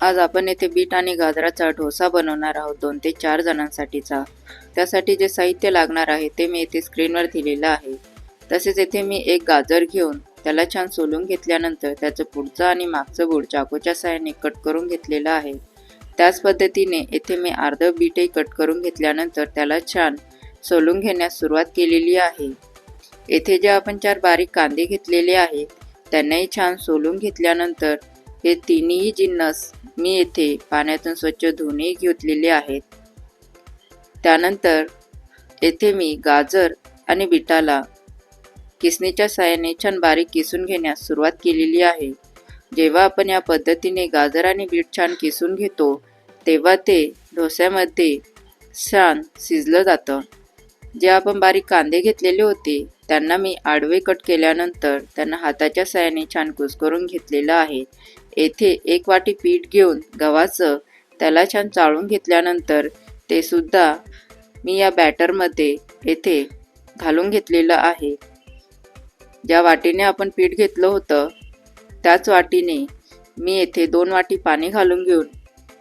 आज आपण येथे बीट आणि गाजराचा डोसा बनवणार आहोत. दोन ते चार जणांसाठीचा. त्यासाठी जे साहित्य लागणार आहे ते मी येथे स्क्रीनवर दिलेलं आहे. तसेच येथे मी एक गाजर घेऊन त्याला छान सोलून घेतल्यानंतर त्याचं पुढचं आणि मागचं बूड चाकूच्या साह्याने कट करून घेतलेलं आहे. त्याच पद्धतीने येथे मी अर्धं बीटही कट करून घेतल्यानंतर त्याला छान सोलून घेण्यास सुरुवात केलेली आहे. येथे जे आपण चार बारीक कांदे घेतलेले आहेत त्यांनाही छान सोलून घेतल्यानंतर हे तिन्ही जिन्नस मी येथे पाण्यातून स्वच्छ धुणे घेतलेले आहेत. त्यानंतर येथे मी गाजर आणि बिटाला किसणीच्या साहाय्याने छान बारीक किसून घेण्यास सुरुवात केलेली आहे. जेव्हा आपण या पद्धतीने गाजर आणि बीट छान किसून घेतो तेव्हा ते डोस्यामध्ये छान शिजलं जातं. जे आपण बारीक कांदे घेतलेले होते त्यांना मी आडवे कट केल्यानंतर त्यांना हाताच्या साहाय्याने छान कुस्करून घेतलेलं आहे. येथे एक वाटी पीठ घेऊन गव्हाचं त्याला छान चाळून घेतल्यानंतर ते सुद्धा मी या बॅटरमध्ये येथे घालून घेतलेलं आहे. ज्या वाटीने आपण पीठ घेतलं होतं त्याच वाटीने मी येथे दोन वाटी पाणी घालून घेऊन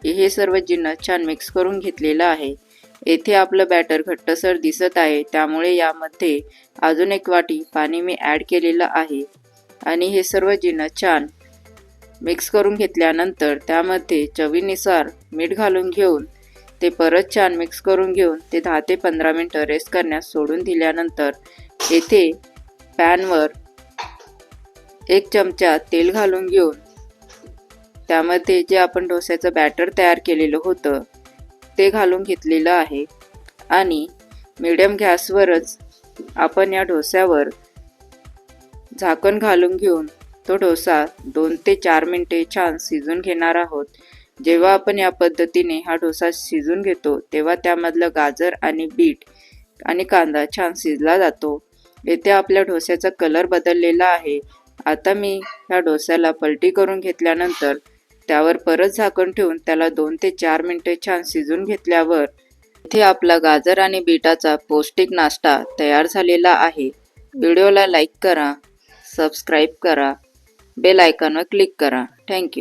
हे सर्व जिन्नस छान मिक्स करून घेतलेलं आहे. येथे आपलं बॅटर घट्टसर दिसत आहे. त्यामुळे यामध्ये अजून एक वाटी पाणी मी ॲड केलेलं आहे. आणि हे सर्व जिनं छान मिक्स करून घेतल्यानंतर त्यामध्ये चवीनुसार मीठ घालून घेऊन ते परत छान मिक्स करून घेऊन ते दहा ते पंधरा मिनटं रेस्ट करण्यास सोडून दिल्यानंतर येथे पॅनवर एक चमचा तेल घालून घेऊन त्यामध्ये जे आपण डोस्याचं बॅटर तयार केलेलं होतं ते घालून घेतलेलं आहे. आणि मिडियम गॅसवरच आपण या डोस्यावर झाकण घालून घेऊन तो डोसा दोन ते चार मिनटे छान शिजून घेणार आहोत. जेव्हा आपण या पद्धतीने हा डोसा शिजून घेतो तेव्हा त्यामधलं गाजर आणि बीट आणि कांदा छान शिजला जातो. येथे आपल्या डोस्याचा कलर बदललेला आहे. आता मी ह्या डोस्याला पलटी करून घेतल्यानंतर त्यावर परत झाकण ठेवून त्याला दोन ते चार मिनटे छान शिजून घेतल्यावर इथे आपला गाजर आणि बीटाचा पौष्टिक नाश्ता तयार झालेला आहे. व्हिडिओला लाईक करा सबस्क्राईब करा बेल आयकॉनवर क्लिक करा. थँक्यू.